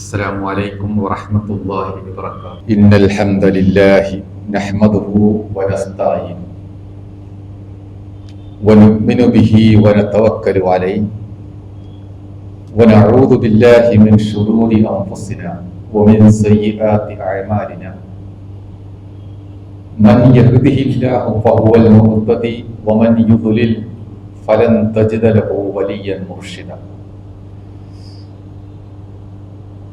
السلام عليكم ورحمة الله وبركاته إن الحمد لله نحمده ونستعينه ونؤمن به ونتوكل عليه ونعوذ بالله من شرور أنفسنا ومن سيئات أعمالنا من يهده الله فهو المهتدي ومن يضلل فلن تجد له وليا مرشدا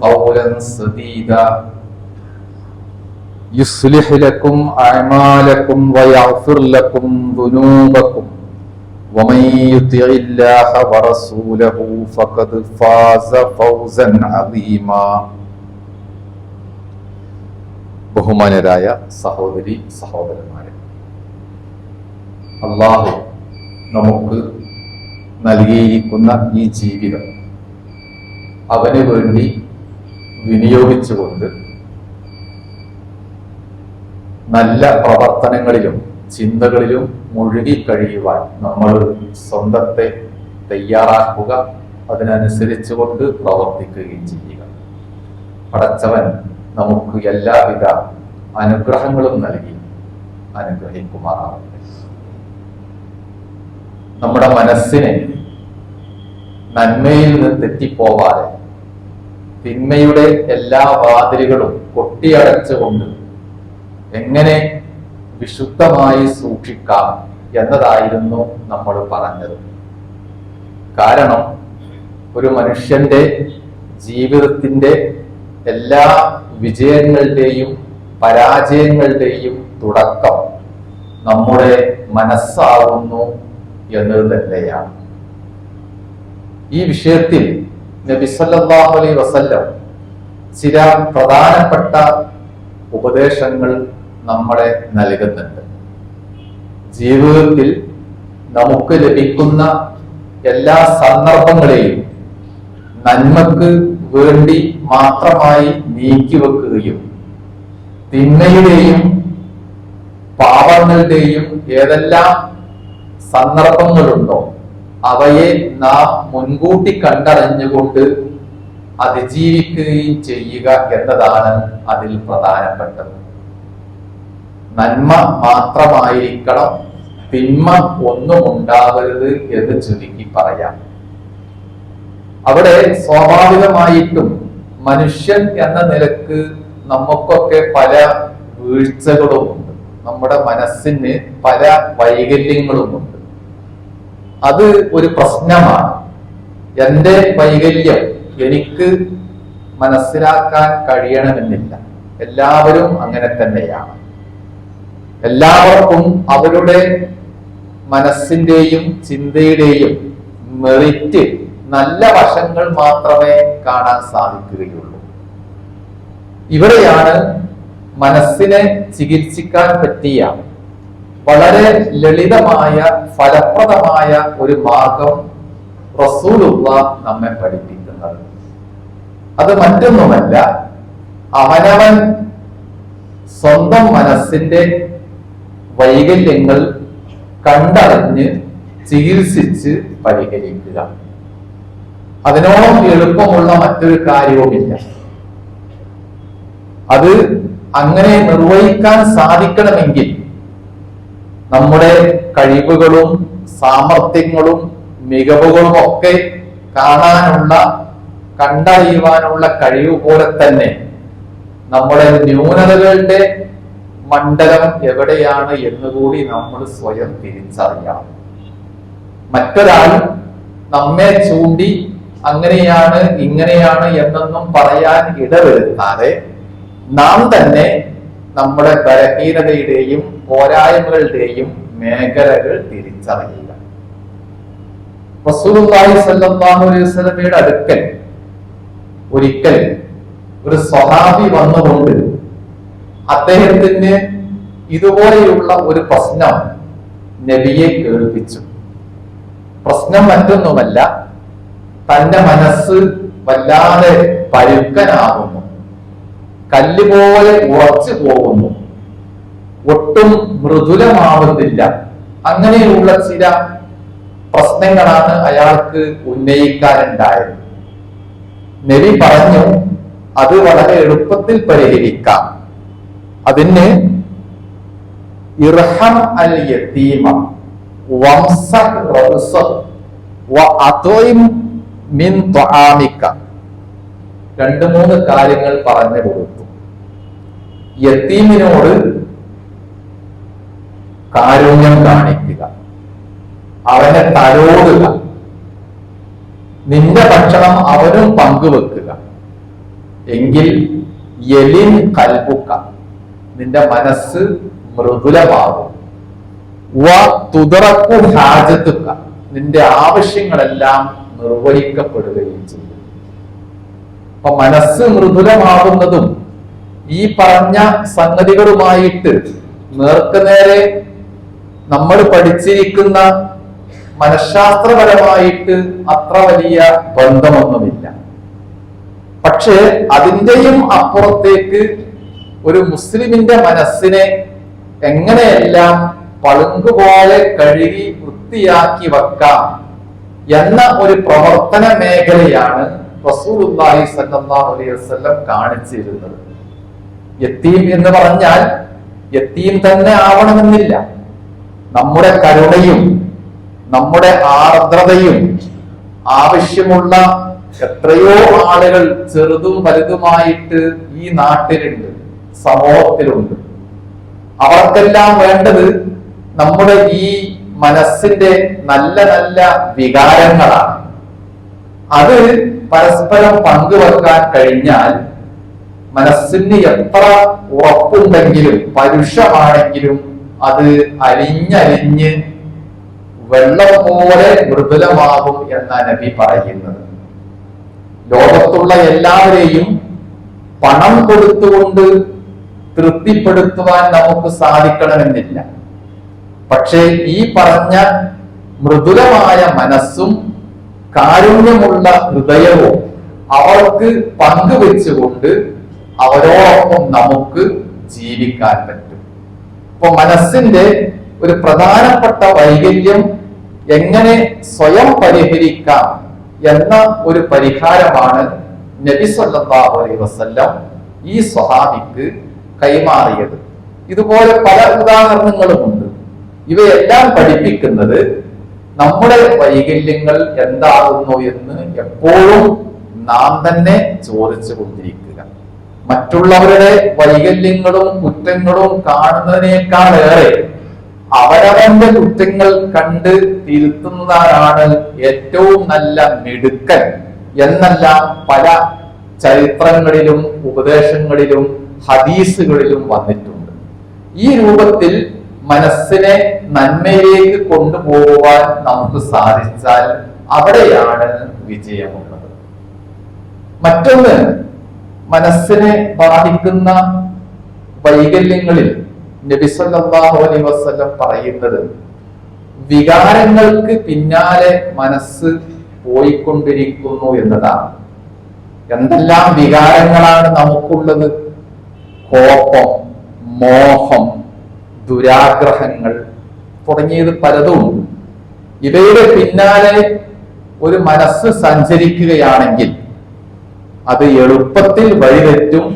قولا سديدا يصلح لكم أعمالكم ويغفر لكم ذنوبكم ومن يطع الله ورسوله فقد فاز فوزا عظيما ബഹുമാനരായ സഹോദരി സഹോദരന്മാരെ അള്ളാഹു നമുക്ക് നൽകിയിരിക്കുന്ന ഈ ജീവിതം അവന് വേണ്ടി വിനിയോഗിച്ചുകൊണ്ട് നല്ല പ്രവർത്തനങ്ങളിലും ചിന്തകളിലും മുഴുകി കഴിയുവാൻ നമ്മൾ സ്വന്തത്തെ തയ്യാറാക്കുക. അതിനനുസരിച്ചുകൊണ്ട് പ്രവർത്തിക്കുകയും ചെയ്യുക. പടച്ചവൻ നമുക്ക് എല്ലാവിധ അനുഗ്രഹങ്ങളും നൽകി അനുഗ്രഹിക്കുമാറാവട്ടെ നമ്മുടെ മനസ്സിനെ നന്മയിൽ നിന്ന് തെറ്റിപ്പോവാതെ തിന്മയുടെ എല്ലാ വാതിലുകളും കൊട്ടിയടച്ചുകൊണ്ട് എങ്ങനെ വിശുദ്ധമായി സൂക്ഷിക്കാം എന്നതായിരുന്നു നമ്മൾ പറഞ്ഞത്. കാരണം ഒരു മനുഷ്യന്റെ ജീവിതത്തിന്റെ എല്ലാ വിജയങ്ങളുടെയും പരാജയങ്ങളുടെയും തുടക്കം നമ്മുടെ മനസ്സാകുന്നു എന്നത് തന്നെയാണ്. ഈ വിഷയത്തിൽ നബി സല്ലല്ലാഹു അലൈഹി വസല്ലം ചില പ്രധാനപ്പെട്ട ഉപദേശങ്ങൾ നമ്മളെ നൽകുന്നുണ്ട്. ജീവിതത്തിൽ നമുക്ക് ലഭിക്കുന്ന എല്ലാ സന്ദർഭങ്ങളെയും നന്മക്ക് വേണ്ടി മാത്രമായി നീക്കിവെക്കുകയും തിന്മയുടെയും പാപങ്ങളുടെയും ഏതെല്ലാം സന്ദർഭങ്ങളുണ്ടോ അവയെ നാം മുൻകൂട്ടി കണ്ടറിഞ്ഞുകൊണ്ട് അതിജീവിക്കുകയും ചെയ്യുക എന്നതാണ് അതിൽ പ്രധാനപ്പെട്ടത്. നന്മ മാത്രമായിരിക്കണം തിന്മ ഒന്നും ഉണ്ടാവരുത് എന്ന് ചുരുക്കി പറയാം. അവിടെ സ്വാഭാവികമായിട്ടും മനുഷ്യൻ എന്ന നിലയ്ക്ക് നമുക്കൊക്കെ പല വീഴ്ചകളുമുണ്ട്. നമ്മുടെ മനസ്സിന് പല വൈകല്യങ്ങളുമുണ്ട്. അത് ഒരു പ്രശ്നമാണ്. എന്റെ വൈകല്യം എനിക്ക് മനസ്സിലാക്കാൻ കഴിയണമെന്നില്ല. എല്ലാവരും അങ്ങനെ തന്നെയാണ്. എല്ലാവർക്കും അവരുടെ മനസ്സിന്റെയും ചിന്തയുടെയും മെറിറ്റ് നല്ല വശങ്ങൾ മാത്രമേ കാണാൻ സാധിക്കുകയുള്ളൂ. ഇവിടെയാണ് മനസ്സിനെ ചികിത്സിക്കാൻ പറ്റിയ വളരെ ലളിതമായ ഫലപ്രദമായ ഒരു മാർഗം റസൂലുള്ള നമ്മെ പഠിപ്പിക്കുന്നത്. അത് മറ്റൊന്നുമല്ല. അവനവൻ സ്വന്തം മനസ്സിന്റെ വൈകല്യങ്ങൾ കണ്ടറിഞ്ഞ് ചികിത്സിച്ച് പരിഹരിക്കുക. അതിനോളം എളുപ്പമുള്ള മറ്റൊരു കാര്യവുമില്ല. അത് അങ്ങനെ നിർവഹിക്കാൻ സാധിക്കണമെങ്കിൽ നമ്മുടെ കഴിവുകളും സാമർഥ്യങ്ങളും മികവുകളും ഒക്കെ കാണാനുള്ള കണ്ടറിയുവാനുള്ള കഴിവ് പോലെ തന്നെ നമ്മുടെ ന്യൂനതകളുടെ മണ്ഡലം എവിടെയാണ് എന്നുകൂടി നമ്മൾ സ്വയം തിരിച്ചറിയണം. മറ്റൊരാൾ നമ്മെ ചൂണ്ടി അങ്ങനെയാണ് ഇങ്ങനെയാണ് എന്നൊന്നും പറയാൻ ഇടവരുത്താതെ നാം തന്നെ നമ്മുടെ ബലഹീനതയുടെയും പോരായ്മകളുടെയും മേഖലകൾ തിരിച്ചറിയുക റസൂലുള്ളാഹി അലൈഹി അടുക്കൽ ഒരിക്കൽ ഒരു സ്വഹാബി വന്നുകൊണ്ട് അദ്ദേഹത്തിന് ഇതുപോലെയുള്ള ഒരു പ്രശ്നം നബിയെ കേൾപ്പിച്ചു. പ്രശ്നം മറ്റൊന്നുമല്ല തന്റെ മനസ്സ് വല്ലാതെ പരുക്കനാകുന്നു. കല്ല് പോലെ ഉറച്ചു പോകുന്നു. ഒട്ടും മൃദുലമാവുന്നില്ല. അങ്ങനെയുള്ള ചില പ്രശ്നങ്ങളാണ് അയാൾക്ക് ഉന്നയിക്കാനുണ്ടായത്. നബി പറഞ്ഞു അത് വളരെ എളുപ്പത്തിൽ പരിഹരിക്കാം. അതിന് ഇർഹം അൽ യതീമ വംസ മിൻ ത്വആമിക രണ്ട് മൂന്ന് കാര്യങ്ങൾ പറഞ്ഞു കൊടുത്തു. യത്തീമിനോട് കാരുണ്യം കാണിക്കുക. അവനെ തലോടുക. നിന്റെ ഭക്ഷണം അവനും പങ്കുവെക്കുക. എങ്കിൽ എലിൻ കൽപ്പുക്ക നിന്റെ മനസ്സ് മൃദുലമാകും. നിന്റെ ആവശ്യങ്ങളെല്ലാം നിർവഹിക്കപ്പെടുകയും ചെയ്യും. അപ്പൊ മനസ്സ് മൃദുലമാകുന്നതും ഈ പറഞ്ഞ സംഗതികളുമായിട്ട് നേർക്കുനേരെ നമ്മൾ പഠിച്ചിരിക്കുന്ന മനഃശാസ്ത്രപരമായിട്ട് അത്ര വലിയ ബന്ധമൊന്നുമില്ല. പക്ഷേ അതിന്റെയും അപ്പുറത്തേക്ക് ഒരു മുസ്ലിമിന്റെ മനസ്സിനെ എങ്ങനെയെല്ലാം പളുങ്കുപോലെ കഴുകി വൃത്തിയാക്കി വെക്കാം എന്ന ഒരു പ്രവർത്തന മേഖലയാണ് അലൈഹി വസല്ലം കാണിച്ചിരുന്നത്. യത്തീം എന്ന് പറഞ്ഞാൽ യത്തീം തന്നെ ആവണമെന്നില്ല. നമ്മുടെ കരുണയും നമ്മുടെ ആർദ്രതയും ആവശ്യമുള്ള എത്രയോ ആളുകൾ ചെറുതും വലുതുമായിട്ട് ഈ നാട്ടിലുണ്ട് സമൂഹത്തിലുണ്ട്. അവർക്കെല്ലാം വേണ്ടത് നമ്മുടെ ഈ മനസ്സിന്റെ നല്ല നല്ല വികാരങ്ങളാണ്. അത് പരസ്പരം പങ്കുവെക്കാൻ കഴിഞ്ഞാൽ മനസ്സിന് എത്ര ഉറപ്പുണ്ടെങ്കിലും പരുഷമാണെങ്കിലും അത് അലിഞ്ഞലിഞ്ഞ് വെള്ളം പോലെ മൃദുലമാകും എന്ന നബി പറയുന്നത്. ലോകത്തുള്ള എല്ലാവരെയും പണം കൊടുത്തുകൊണ്ട് തൃപ്തിപ്പെടുത്തുവാൻ നമുക്ക് സാധിക്കണമെന്നില്ല. പക്ഷേ ഈ പറഞ്ഞ മൃദുലമായ മനസ്സും കാരുണ്യമുള്ള ഹൃദയവും അവർക്ക് പങ്കുവെച്ചുകൊണ്ട് അവരോടൊപ്പം നമുക്ക് ജീവിക്കാൻ പറ്റും. അപ്പൊ മനസ്സിന്റെ ഒരു പ്രധാനപ്പെട്ട വൈകല്യം എങ്ങനെ സ്വയം പരിഹരിക്കാം എന്ന ഒരു പരിഹാരമാണ് നബി സല്ലല്ലാഹു അലൈഹി വസല്ലം ഈ സ്വഹാബിക്ക് കൈമാറിയത്. ഇതുപോലെ പല ഉദാഹരണങ്ങളുമുണ്ട്. ഇവയെല്ലാം പഠിപ്പിക്കുന്നത് നമ്മുടെ വൈകല്യങ്ങൾ എന്താകുന്നു എന്ന് എപ്പോഴും നാം തന്നെ ചോദിച്ചു കൊണ്ടിരിക്കുക മറ്റുള്ളവരുടെ വൈകല്യങ്ങളും കുറ്റങ്ങളും കാണുന്നതിനേക്കാളേറെ അവരവന്റെ കുറ്റങ്ങൾ കണ്ട് തിരുത്തുന്നതാണ് ഏറ്റവും നല്ല മിടുക്കൻ എന്നെല്ലാം പല ചരിത്രങ്ങളിലും ഉപദേശങ്ങളിലും ഹദീസുകളിലും വന്നിട്ടുണ്ട്. ഈ രൂപത്തിൽ മനസ്സിനെ നന്മയിലേക്ക് കൊണ്ടുപോകുവാൻ നമുക്ക് സാധിച്ചാൽ അവിടെയാണ് വിജയമുള്ളത്. മറ്റൊന്ന് മനസ്സിനെ ബാധിക്കുന്ന വൈകല്യങ്ങളിൽ നബിസല്ലാഹു അലൈ വസ്ലം പറയുന്നത് വികാരങ്ങൾക്ക് പിന്നാലെ മനസ്സ് പോയിക്കൊണ്ടിരിക്കുന്നു എന്നതാണ്. എന്തെല്ലാം വികാരങ്ങളാണ് നമുക്കുള്ളത്? കോപം മോഹം ദുരാഗ്രഹങ്ങൾ തുടങ്ങിയത് പലതും ഇവയുടെ പിന്നാലെ ഒരു മനസ്സ് സഞ്ചരിക്കുകയാണെങ്കിൽ അത് എളുപ്പത്തിൽ വഴിതെറ്റും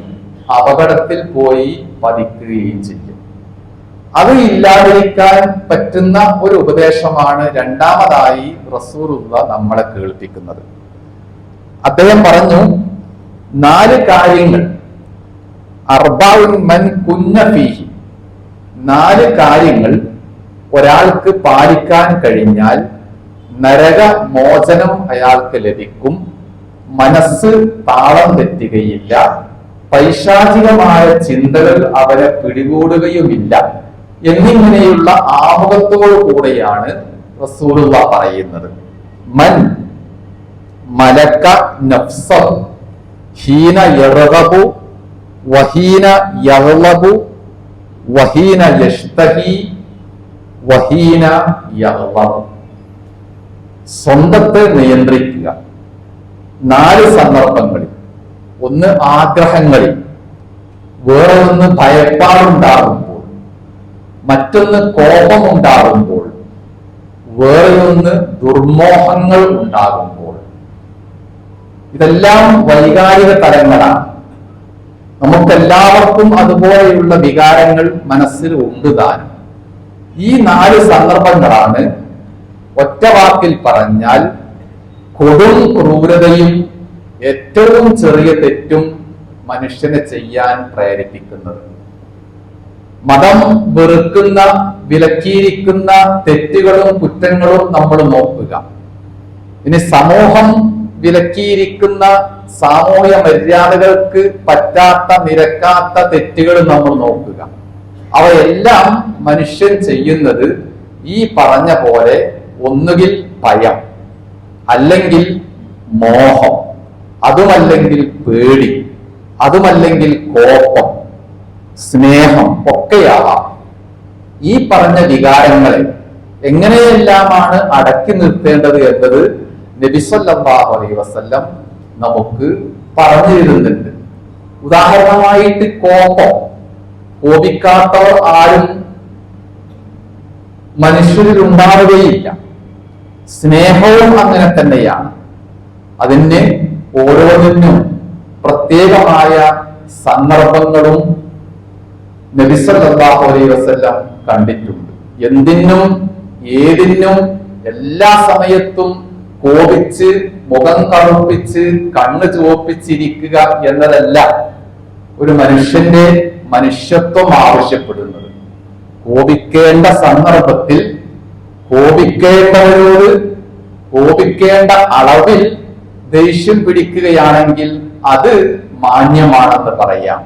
അപകടത്തിൽ പോയി പതിക്കുകയും ചെയ്യും. അത് ഇല്ലാതിരിക്കാൻ പറ്റുന്ന ഒരു ഉപദേശമാണ് രണ്ടാമതായി റസൂറുള്ള നമ്മളെ കേൾപ്പിക്കുന്നത്. അദ്ദേഹം പറഞ്ഞു നാല് കാര്യങ്ങൾ. അർബാവുൻ മൻ കുഞ്ഞ ഫീഹി. നാല് കാര്യങ്ങൾ ഒരാൾക്ക് പാലിക്കാൻ കഴിഞ്ഞാൽ നരക മോചനം അയാൾക്ക് ലഭിക്കും. മനസ്സ് താളം തെറ്റുകയില്ല. പൈശാചികമായ ചിന്തകൾ അവരെ പിടികൂടുകയുമില്ല. എന്നിങ്ങനെയുള്ള ആമുഖത്തോടു കൂടെയാണ് റസൂലുള്ള പറയുന്നത്. മൻ മലക്ക നഫ്സം ഹീന യറബു വഹീന യഗ്ലബു വഹീന യഷ്തഹി വഹീന സ്വന്തത്തെ നിയന്ത്രിക്കുക. നാല് സന്ദർഭങ്ങളിൽ. ഒന്ന് ആഗ്രഹങ്ങളിൽ. വേറെ ഒന്ന് ഭയപ്പാടുണ്ടാകുമ്പോൾ. മറ്റൊന്ന് കോപമുണ്ടാകുമ്പോൾ. വേറെ ഒന്ന് ദുർമോഹങ്ങൾ ഉണ്ടാകുമ്പോൾ. ഇതെല്ലാം വൈകാരിക തലങ്ങളാണ്. നമുക്കെല്ലാവർക്കും അതുപോലെയുള്ള വികാരങ്ങൾ മനസ്സിൽ ഉണ്ട് ഈ നാല് സന്ദർഭങ്ങളാണ് ഒറ്റ വാക്കിൽ പറഞ്ഞാൽ കൊടും ക്രൂരതയും ഏറ്റവും ചെറിയ തെറ്റും മനുഷ്യനെ ചെയ്യാൻ പ്രേരിപ്പിക്കുന്നത്. മതം വെറുക്കുന്ന വിലക്കിയിരിക്കുന്ന തെറ്റുകളും കുറ്റങ്ങളും നമ്മൾ നോക്കുക. ഇനി സമൂഹം വിലക്കിയിരിക്കുന്ന സാമൂഹ്യ മര്യാദകൾക്ക് പറ്റാത്ത നിരക്കാത്ത തെറ്റുകൾ നമ്മൾ നോക്കുക. അവയെല്ലാം മനുഷ്യൻ ചെയ്യുന്നത് ഈ പറഞ്ഞ പോലെ ഒന്നുകിൽ ഭയം അല്ലെങ്കിൽ മോഹം അതുമല്ലെങ്കിൽ പേടി അതുമല്ലെങ്കിൽ കോപം സ്നേഹം ഒക്കെയാവാം. ഈ പറഞ്ഞ വികാരങ്ങളെ എങ്ങനെയെല്ലാമാണ് അടക്കി നിർത്തേണ്ടത് എന്നത് നബിസല്ലാഹു അലൈഹി വസല്ലം നമുക്ക് പറഞ്ഞു തരുന്നുണ്ട്. ഉദാഹരണമായിട്ട് കോപം. കോപിക്കാത്തവർ ആരും മനുഷ്യരിൽ ഉണ്ടാവുകയില്ല. സ്നേഹവും അങ്ങനെ തന്നെയാണ്. അതിന് ഓരോന്നിനും പ്രത്യേകമായ സന്ദർഭങ്ങളും നബിസല്ലാഹു അലൈഹി വസല്ലം കണ്ടിട്ടുണ്ട്. എന്തിനും ഏതിനും എല്ലാ സമയത്തും കോപിച്ച് മുഖം കറുപ്പിച്ച് കണ്ണ് ചുവപ്പിച്ചിരിക്കുക എന്നതല്ല ഒരു മനുഷ്യന്റെ മനുഷ്യത്വം ആവശ്യപ്പെടുന്നത്. കോപിക്കേണ്ട സന്ദർഭത്തിൽ കോപിക്കേണ്ടവരോട് കോപിക്കേണ്ട അളവിൽ ദേഷ്യം പിടിക്കുകയാണെങ്കിൽ അത് മാന്യമാണെന്ന് പറയാം.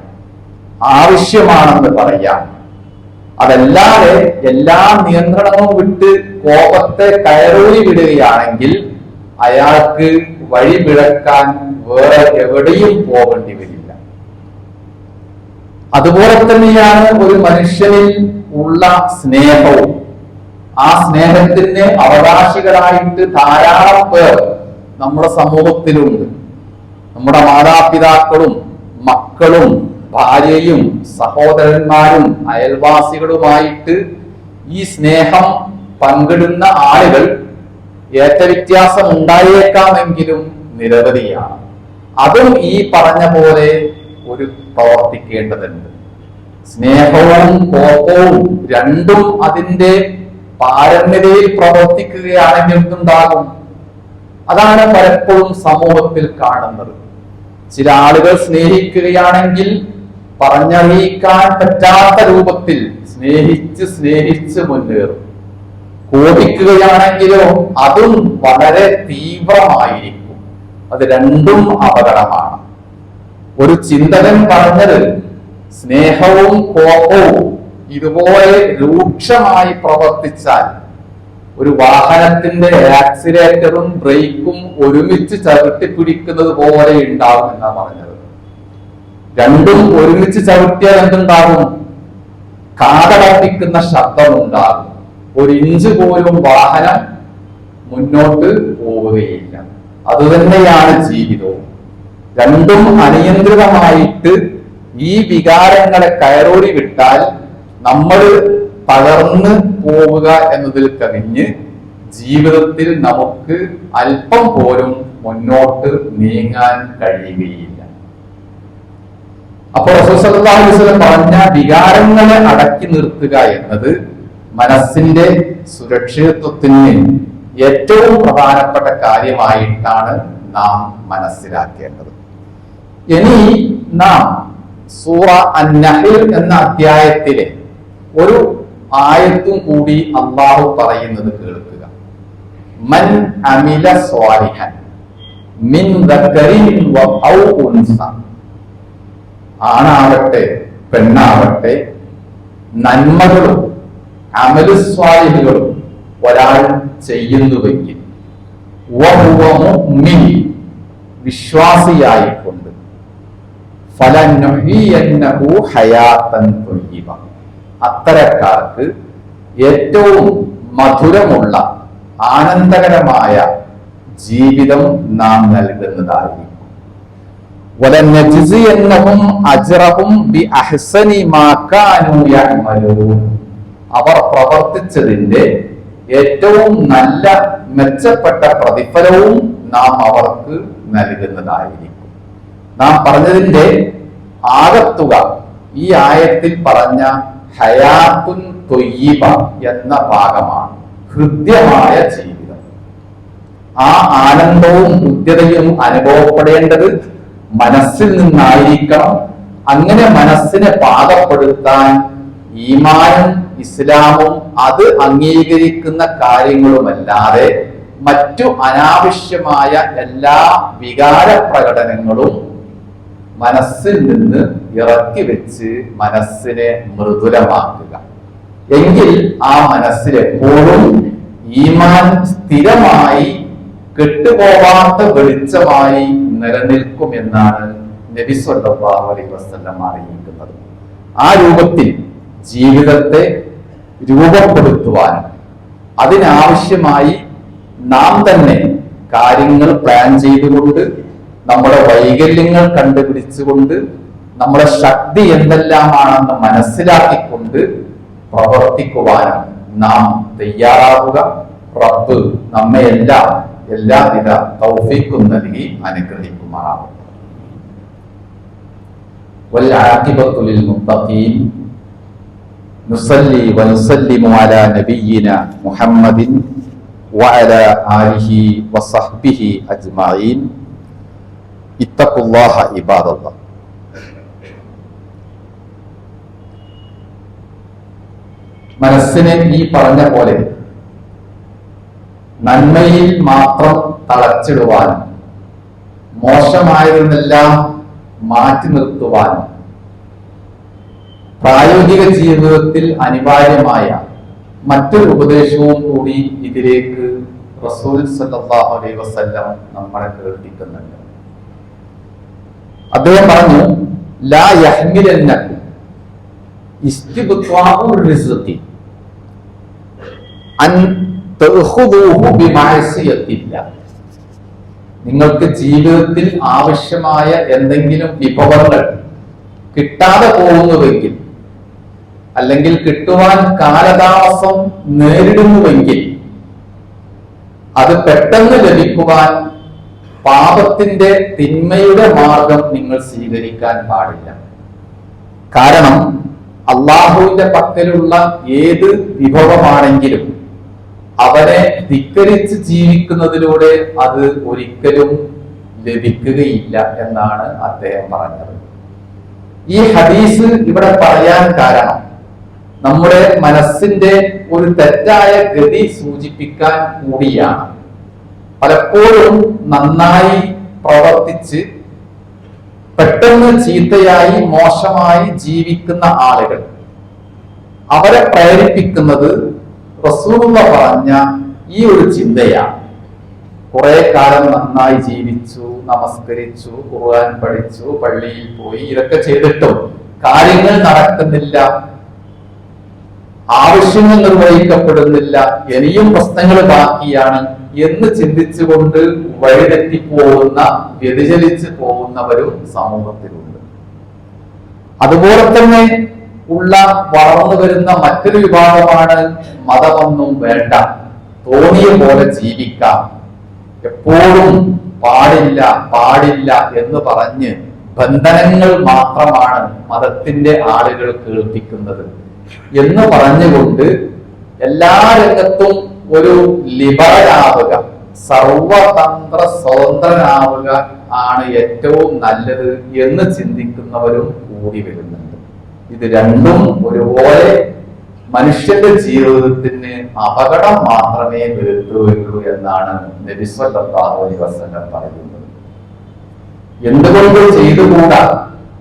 ആവശ്യമാണെന്ന് പറയാം. അതല്ലാതെ എല്ലാ നിയന്ത്രണവും വിട്ട് കോപത്തെ കയറൂരി വിടുകയാണെങ്കിൽ അയാൾക്ക് വഴി പിഴക്കാൻ വേറെ എവിടെയും പോകേണ്ടി വരില്ല. അതുപോലെ തന്നെയാണ് ഒരു മനുഷ്യനിൽ ഉള്ള സ്നേഹവും. ആ സ്നേഹത്തിന് അവകാശികളായിട്ട് ധാരാളം പേർ നമ്മുടെ സമൂഹത്തിലുണ്ട്. നമ്മുടെ മാതാപിതാക്കളും മക്കളും ഭാര്യയും സഹോദരന്മാരും അയൽവാസികളുമായിട്ട് ഈ സ്നേഹം പങ്കിടുന്ന ആളുകൾ ഏറ്റ വ്യത്യാസം ഉണ്ടായേക്കാമെങ്കിലും നിരവധിയാണ്. അതും ഈ പറഞ്ഞ പോലെ ഒരു പ്രവർത്തിക്കേണ്ടതുണ്ട്. സ്നേഹവും കോപവും രണ്ടും അതിന്റെ പാരമ്യതയിൽ പ്രവർത്തിക്കുകയാണെങ്കിൽ എന്തുണ്ടാകും? അതാണ് പലപ്പോഴും സമൂഹത്തിൽ കാണുന്നത്. ചില ആളുകൾ സ്നേഹിക്കുകയാണെങ്കിൽ പറഞ്ഞറിയിക്കാൻ പറ്റാത്ത രൂപത്തിൽ സ്നേഹിച്ച് സ്നേഹിച്ച് മുന്നേറും. കോപിക്കുകയാണെങ്കിലോ അതും വളരെ തീവ്രമായിരിക്കും. അത് രണ്ടും അപകടമാണ്. ഒരു ചിന്തകൻ പറഞ്ഞത് സ്നേഹവും കോപവും ഇതുപോലെ രൂക്ഷമായി പ്രവർത്തിച്ചാൽ ഒരു വാഹനത്തിന്റെ ആക്സിലേറ്ററും ബ്രേക്കും ഒരുമിച്ച് ചവിട്ടി പിടിക്കുന്നത് പോലെ ഉണ്ടാവും എന്നാ പറഞ്ഞത്. രണ്ടും ഒരുമിച്ച് ചവിട്ടിയാൽ എന്തുണ്ടാകും? കാതടപ്പിക്കുന്ന ശബ്ദമുണ്ടാകും ഒരു ഇഞ്ച് പോലും വാഹനം മുന്നോട്ട് പോവുകയില്ല. അതുതന്നെയാണ് ജീവിതവും. രണ്ടും അനിയന്ത്രിതമായിട്ട് ഈ വികാരങ്ങളെ കയറൂരി വിട്ടാൽ നമ്മൾ തകർന്ന് പോവുക എന്നതിൽ കവിഞ്ഞ് ജീവിതത്തിൽ നമുക്ക് അല്പം പോലും മുന്നോട്ട് നീങ്ങാൻ കഴിയുകയില്ല. അപ്പോൾ പറഞ്ഞ വികാരങ്ങളെ അടക്കി നിർത്തുക എന്നത് മനസ്സിന്റെ സുരക്ഷിതത്വത്തിന് ഏറ്റവും പ്രധാനപ്പെട്ട കാര്യമായിട്ടാണ് നാം മനസ്സിലാക്കേണ്ടത്. ഇനി നാം സൂറ അന്നഹിൽ എന്ന അധ്യായത്തിലെ ഒരു ആയത്തും കൂടി അള്ളാഹു പറയുന്നത് കേൾക്കുക. മൻ അമില സ്വാലിഹൻ മിൻ ആണാവട്ടെ പെണ്ണാവട്ടെ നന്മകളും അമലുസ്വാലിഹുകളും ഒരാൾ ചെയ്യുന്നുവെങ്കിൽ വിശ്വാസിയായിക്കൊണ്ട് അത്തരക്കാർക്ക് ഏറ്റവും മധുരമുള്ള ആനന്ദകരമായ ജീവിതം നാം നൽകുന്നതായിരിക്കും. വലനജ്സിയന്നഹും അവർ പ്രവർത്തിച്ചതിന്റെ ഏറ്റവും നല്ല മെച്ചപ്പെട്ട പ്രതിഫലവും നാം അവർക്ക് നൽകുന്നതായിരിക്കും. നാം പറഞ്ഞതിന്റെ ആകത്തുക ഈ ആയത്തിൽ പറഞ്ഞ ഹയാത്തുൻ തൊയ്യബ എന്ന ഭാഗമാണ് ഹൃദ്യമായ ജീവിതം. ആ ആനന്ദവും ഹൃദ്യതയും അനുഭവപ്പെടേണ്ടത് മനസ്സിൽ നിന്നായിരിക്കണം. അങ്ങനെ മനസ്സിനെ പാകപ്പെടുത്താൻ ഈമാനും ഇസ്ലാമും അത് അംഗീകരിക്കുന്ന കാര്യങ്ങളുമല്ലാതെ മറ്റു അനാവശ്യമായ എല്ലാ വികാര പ്രകടനങ്ങളും മനസ്സിൽ നിന്ന് ഇറക്കി വെച്ച് മനസ്സിനെ മൃദുലമാക്കുക. എങ്കിൽ ആ മനസ്സിൽ എപ്പോഴും ഈമാൻ സ്ഥിരമായി കെട്ടുപോകാത്ത വെളിച്ചമായി നിലനിൽക്കും എന്നാണ് നബി സല്ലല്ലാഹു അലൈഹി വസല്ലം അറിയിക്കുന്നത്. ആ രൂപത്തിൽ ജീവിതത്തെ രൂപപ്പെടുത്തുവാനും അതിനാവശ്യമായി നാം തന്നെ കാര്യങ്ങൾ പ്ലാൻ ചെയ്തുകൊണ്ട് നമ്മുടെ വൈകല്യങ്ങൾ കണ്ടുപിടിച്ചുകൊണ്ട് നമ്മുടെ ശക്തി എന്തെല്ലാമാണെന്ന് മനസ്സിലാക്കിക്കൊണ്ട് പ്രവർത്തിക്കുവാനും നാം തയ്യാറാവുക റബ്ബ് നമ്മെ എല്ലാം എല്ലാവിധ തൗഫീക്കും നൽകി അനുഗ്രഹിക്കുമാറാവും والعاقبة للمتقين نصلي ونسلم على نبينا محمد وعلى آله وصحبه أجمعين اتقوا الله عباد الله മനസ്സിനെ ഈ പറഞ്ഞ പോലെ നന്മയിൽ മാത്രം തളച്ചിടുവാനും മോശമായതെല്ലാം മാറ്റി നിർത്തുവാനും പ്രായോഗിക ജീവിതത്തിൽ അനിവാര്യമായ മറ്റൊരു ഉപദേശവും കൂടി ഇതിലേക്ക് റസൂൽ സല്ലല്ലാഹു അലൈഹി വസല്ലം നമ്മളെ കേൾപ്പിക്കുന്നുണ്ട്. അദ്ദേഹം പറഞ്ഞു ലാ നിങ്ങൾക്ക് ജീവിതത്തിൽ ആവശ്യമായ എന്തെങ്കിലും വിഭവങ്ങൾ കിട്ടാതെ പോകുന്നുവെങ്കിൽ അല്ലെങ്കിൽ കിട്ടുവാൻ കാലതാമസം നേരിടുന്നുവെങ്കിൽ അത് പെട്ടെന്ന് ലഭിക്കുവാൻ പാപത്തിന്റെ തിന്മയുടെ മാർഗം നിങ്ങൾ സ്വീകരിക്കാൻ പാടില്ല. കാരണം അള്ളാഹുവിന്റെ പക്കലുള്ള ഏത് വിഭവമാണെങ്കിലും അവനെ ധിക്കരിച്ച് ജീവിക്കുന്നതിലൂടെ അത് ഒരിക്കലും ലഭിക്കുകയില്ല എന്നാണ് അദ്ദേഹം പറഞ്ഞത്. ഈ ഹദീസ് ഇവിടെ പറയാൻ കാരണം നമ്മുടെ മനസ്സിന്റെ ഒരു തെറ്റായ ഗതി സൂചിപ്പിക്കാൻ കൂടിയാണ് പലപ്പോഴും നന്നായി പ്രവർത്തിച്ച് പെട്ടെന്ന് ചീത്തയായി മോശമായി ജീവിക്കുന്ന ആളുകൾ അവരെ പ്രേരിപ്പിക്കുന്നത് റസൂലുള്ള പറഞ്ഞ ഈ ഒരു ചിന്തയാണ്. കുറെ കാലം നന്നായി ജീവിച്ചു നമസ്കരിച്ചു ഖുർആൻ പഠിച്ചു പള്ളിയിൽ പോയി ഇതൊക്കെ ചെയ്തിട്ടും കാര്യങ്ങൾ നടക്കുന്നില്ല. ആവശ്യങ്ങൾ നിർവഹിക്കപ്പെടുന്നില്ല. ഇനിയും പ്രശ്നങ്ങൾ ബാക്കിയാണ് എന്ന് ചിന്തിച്ചുകൊണ്ട് വഴിതെറ്റിപ്പോകുന്ന വ്യതിചലിച്ച് പോകുന്നവരും സമൂഹത്തിലുണ്ട്. അതുപോലെ തന്നെ ഉള്ള വളർന്നു വരുന്ന മറ്റൊരു വിഭാഗമാണ് മതമൊന്നും വേണ്ട. തോന്നിയ പോലെ ജീവിക്കാം. എപ്പോഴും പാടില്ല പാടില്ല എന്ന് പറഞ്ഞ് ബന്ധനങ്ങൾ മാത്രമാണ് മതത്തിന്റെ ആളുകൾ കേൾപ്പിക്കുന്നത്. എന്ന് പറഞ്ഞുകൊണ്ട് എല്ലാ രംഗത്തും ഒരു ലിബറലാവുക സർവതന്ത്ര സ്വതന്ത്രനാവുക ആണ് ഏറ്റവും നല്ലത് എന്ന് ചിന്തിക്കുന്നവരും കൂടി വരുന്നുണ്ട്. ഇത് രണ്ടും ഒരുപോലെ മനുഷ്യന്റെ ജീവിതത്തിന് അപകടം മാത്രമേ വരുത്തുകയുള്ളൂ എന്നാണ് നബിസ്വല്ലാഹു പറയുന്നത്. എന്തുകൊണ്ട് ചെയ്തുകൂടാ?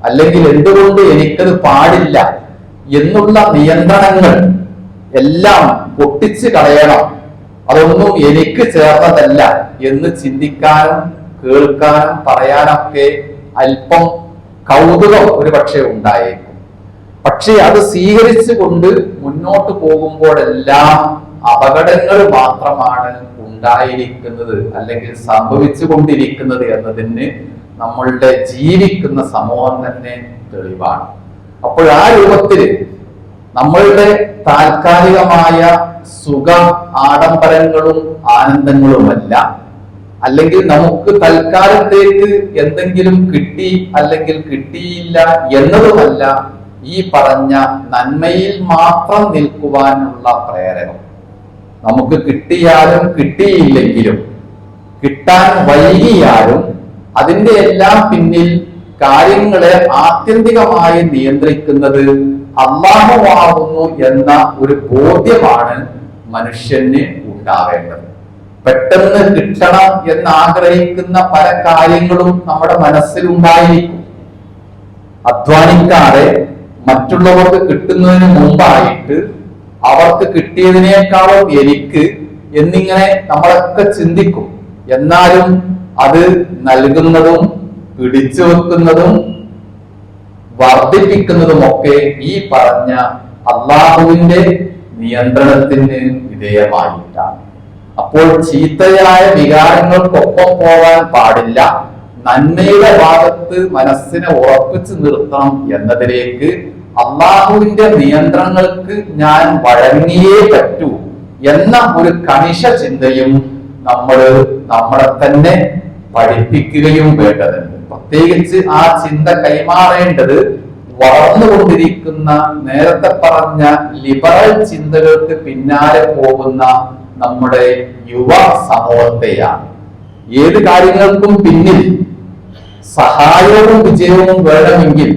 അല്ലെങ്കിൽ എന്തുകൊണ്ട് എനിക്കത് പാടില്ല? എന്നുള്ള നിയന്ത്രണങ്ങൾ എല്ലാം പൊട്ടിച്ച് കളയണം. അതൊന്നും എനിക്ക് ചേർന്നതല്ല എന്ന് ചിന്തിക്കാനും കേൾക്കാനും പറയാനൊക്കെ അല്പം കൗതുകം ഒരു പക്ഷേ ഉണ്ടായേക്കും. പക്ഷേ അത് സ്വീകരിച്ചുകൊണ്ട് മുന്നോട്ട് പോകുമ്പോഴെല്ലാം അപകടങ്ങൾ മാത്രമാണ് ഉണ്ടായിരിക്കുന്നത് അല്ലെങ്കിൽ സംഭവിച്ചു കൊണ്ടിരിക്കുന്നത് എന്നതിന് നമ്മളുടെ ജീവിക്കുന്ന സമൂഹം തന്നെ തെളിവാണ്. അപ്പോൾ ആ രൂപത്തിൽ നമ്മളുടെ താൽക്കാലികമായ സുഖ ആഡംബരങ്ങളും ആനന്ദങ്ങളുമല്ല. അല്ലെങ്കിൽ നമുക്ക് തൽക്കാലത്തേക്ക് എന്തെങ്കിലും കിട്ടി അല്ലെങ്കിൽ കിട്ടിയില്ല എന്നതുമല്ല ഈ പറഞ്ഞ നന്മയിൽ മാത്രം നിൽക്കുവാനുള്ള പ്രേരണം. നമുക്ക് കിട്ടിയാലും കിട്ടിയില്ലെങ്കിലും കിട്ടാൻ വൈകിയാലും അതിന്റെ എല്ലാം പിന്നിൽ കാര്യങ്ങളെ ആത്യന്തികമായി നിയന്ത്രിക്കുന്നത് അള്ളാഹുവാകുന്നു എന്ന ഒരു ബോധ്യമാണ് മനുഷ്യന് ഉണ്ടാവേണ്ടത്. പെട്ടെന്ന് കിട്ടണം എന്ന് ആഗ്രഹിക്കുന്ന പല കാര്യങ്ങളും നമ്മുടെ മനസ്സിലുണ്ടായിരിക്കും. അധ്വാനിക്കാതെ മറ്റുള്ളവർക്ക് കിട്ടുന്നതിന് മുമ്പായിട്ട് അവർക്ക് കിട്ടിയതിനേക്കാളും എനിക്ക് എന്നിങ്ങനെ നമ്മളൊക്കെ ചിന്തിക്കും. എന്നാലും അത് നൽകുന്നതും പിടിച്ചു വെക്കുന്നതും വർദ്ധിപ്പിക്കുന്നതുമൊക്കെ ഈ പറഞ്ഞ അള്ളാഹുവിന്റെ നിയന്ത്രണത്തിന് വിധേയമായിട്ടാണ്. അപ്പോൾ ചീത്തയായ വികാരങ്ങൾക്കൊപ്പം പോകാൻ പാടില്ല. നന്മയുടെ ഭാഗത്ത് മനസ്സിനെ ഉറപ്പിച്ചു നിർത്തണം എന്നതിലേക്ക് അള്ളാഹുവിന്റെ നിയന്ത്രണങ്ങൾക്ക് ഞാൻ വഴങ്ങിയേ പറ്റൂ എന്ന ഒരു കണിശ ചിന്തയും നമ്മൾ നമ്മളെ തന്നെ പഠിപ്പിക്കുകയും വേണ്ടതുണ്ട്. പ്രത്യേകിച്ച് ആ ചിന്ത കൈമാറേണ്ടത് വളർന്നുകൊണ്ടിരിക്കുന്ന നേരത്തെ പറഞ്ഞ ലിബറൽ ചിന്തകൾക്ക് പിന്നാലെ പോകുന്ന നമ്മുടെ യുവ സമൂഹത്തെയാണ്. ഏത് കാര്യങ്ങൾക്കും പിന്നിൽ സഹായവും വിജയവും വേണമെങ്കിൽ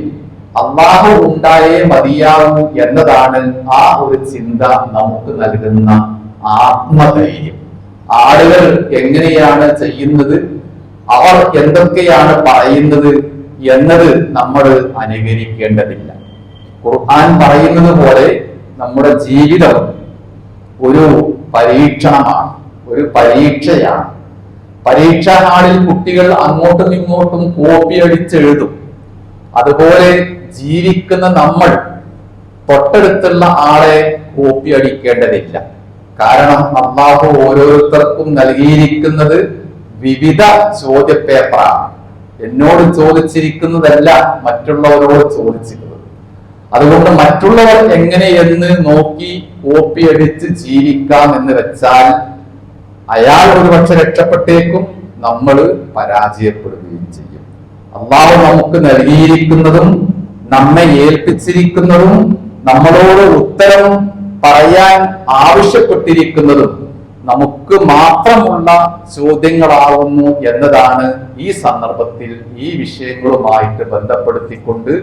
അള്ളാഹു ഉണ്ടായേ മതിയാവൂ എന്നതാണ് ആ ഒരു ചിന്ത നമുക്ക് നൽകുന്ന ആത്മധൈര്യം. ആളുകൾ എങ്ങനെയാണ് ചെയ്യുന്നത്? അവർ എന്തൊക്കെയാണ് പറയുന്നത് എന്നത് നമ്മൾ അനുകരിക്കേണ്ടതില്ല. ഖുർആൻ പറയുന്നത് പോലെ നമ്മുടെ ജീവിതം ഒരു പരീക്ഷണമാണ് ഒരു പരീക്ഷയാണ്. പരീക്ഷാ ഹാളിൽ കുട്ടികൾ അങ്ങോട്ടും ഇങ്ങോട്ടും കോപ്പി അടിച്ചെഴുതും അതുപോലെ ജീവിക്കുന്ന നമ്മൾ തൊട്ടടുത്തുള്ള ആളെ കോപ്പി അടിക്കേണ്ടതില്ല. കാരണം അള്ളാഹു ഓരോരുത്തർക്കും നൽകിയിരിക്കുന്നത് വിവിധ ചോദ്യപേപ്പറാണ്. എന്നോട് ചോദിച്ചിരിക്കുന്നതല്ല മറ്റുള്ളവരോട് ചോദിച്ചിരുന്നത് അതുകൊണ്ട് മറ്റുള്ളവർ എങ്ങനെയെന്ന് നോക്കി കോപ്പി അടിച്ച് ജീവിക്കാം എന്ന് വെച്ചാൽ അയാൾ ഒരുപക്ഷെ രക്ഷപ്പെട്ടേക്കും നമ്മൾ പരാജയപ്പെടുകയും ചെയ്യും. അള്ളാഹു നമുക്ക് നൽകിയിരിക്കുന്നതും നമ്മെ ഏൽപ്പിച്ചിരിക്കുന്നതും നമ്മളോട് ഉത്തരം പറയാൻ ആവശ്യപ്പെട്ടിരിക്കുന്നതും നമുക്ക് മാത്രമുള്ള ചോദ്യങ്ങളാവുന്നു എന്നതാണ് ഈ സന്ദർഭത്തിൽ ഈ വിഷയങ്ങളുമായിട്ട് ബന്ധപ്പെടുത്തിക്കൊണ്ട്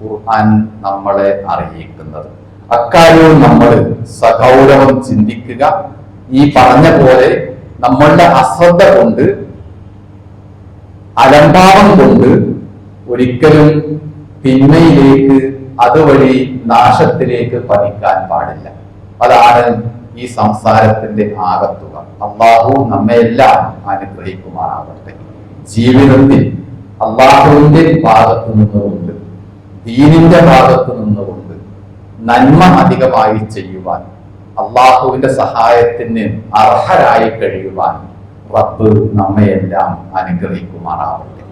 ഖുർആൻ നമ്മളെ അറിയിക്കുന്നത്. അക്കാര്യവും നമ്മൾ സഗൗരവം ചിന്തിക്കുക. ഈ പറഞ്ഞ പോലെ നമ്മളുടെ അശ്രദ്ധ കൊണ്ട് അലംഭാവം കൊണ്ട് ഒരിക്കലും തിന്മയിലേക്ക് അതുവഴി നാശത്തിലേക്ക് പതിക്കാൻ പാടില്ല. അതാണ് ഈ സംസാരത്തിന്റെ ആകത്തുക അള്ളാഹു നമ്മയെല്ലാം അനുഗ്രഹിക്കുമാറാവട്ടെ ജീവിതത്തിൽ അള്ളാഹുവിന്റെ ഭാഗത്തു നിന്നുകൊണ്ട് ദീനിന്റെ ഭാഗത്തു നിന്നുകൊണ്ട് നന്മ അധികമായി ചെയ്യുവാൻ അള്ളാഹുവിന്റെ സഹായത്തിന് അർഹരായി കഴിയുവാൻ റബ്ബ് നമ്മയെല്ലാം അനുഗ്രഹിക്കുമാറാവട്ടെ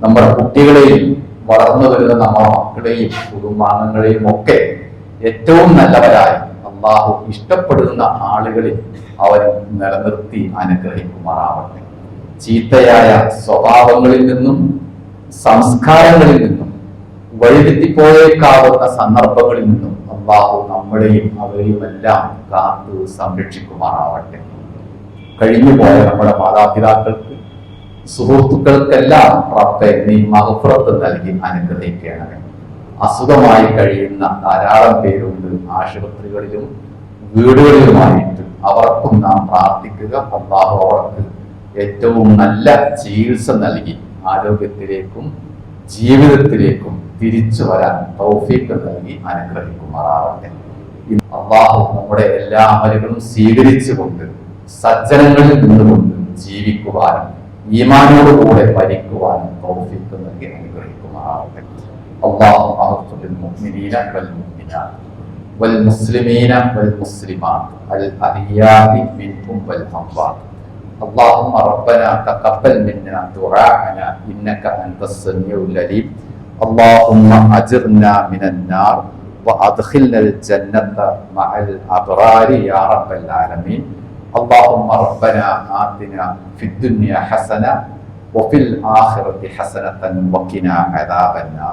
നമ്മുടെ കുട്ടികളെയും വളർന്നു വരുന്ന നമ്മുടെ മക്കളെയും കുടുംബാംഗങ്ങളെയും ഒക്കെ ഏറ്റവും നല്ലവരായി അള്ളാഹു ഇഷ്ടപ്പെടുന്ന ആളുകളിൽ അവൻ നിലനിർത്തി അനുഗ്രഹിക്കുമാറാവട്ടെ. ചീത്തയായ സ്വഭാവങ്ങളിൽ നിന്നും സംസ്കാരങ്ങളിൽ നിന്നും വഴിതെറ്റിപ്പോയേക്കാവുന്ന സന്ദർഭങ്ങളിൽ നിന്നും അള്ളാഹു നമ്മളെയും അവരെയും എല്ലാം കാത്തു സംരക്ഷിക്കുമാറാവട്ടെ. കഴിഞ്ഞു പോയ നമ്മുടെ മാതാപിതാക്കൾക്ക് സുഹൃത്തുക്കൾക്കെല്ലാം റബ്ബെ നീ മഹഫുറത്ത് നൽകി അനുഗ്രഹിക്കണമേ. അസുഖമായി കഴിയുന്ന ധാരാളം പേരുണ്ട്. ആശുപത്രികളിലും വീടുകളിലുമായിട്ട് അവർക്കും നാം പ്രാർത്ഥിക്കുക. അള്ളാഹു അവർക്ക് ഏറ്റവും നല്ല ചികിത്സ നൽകി. ആരോഗ്യത്തിലേക്കും ജീവിതത്തിലേക്കും തിരിച്ചു വരാൻ തൗഫീക്ക് നൽകി അനുഗ്രഹിക്കുമാറാവട്ടെ. അള്ളാഹു നമ്മുടെ എല്ലാ അമലുകളും സ്വീകരിച്ചുകൊണ്ട് സജ്ജനങ്ങളിൽ നിന്നുകൊണ്ട് ജീവിക്കുവാനും ഈമാനോടുകൂടെ ഭരിക്കുവാനും തൗഫീക്ക് നൽകി അനുഗ്രഹിക്കുമാറാവട്ടെ. اللهم اغفر للمؤمنين والمؤمنات والمسلمين والمسلمات الأحياء منهم والأموات. اللهم ربنا تقبل منا دعاءنا إنك أنت السميع العليم. اللهم أجرنا من النار وأدخلنا الجنة مع الأبرار يا رب العالمين. اللهم ربنا آتنا في الدنيا حسنة وفي الآخرة حسنة وقنا عذاب النار.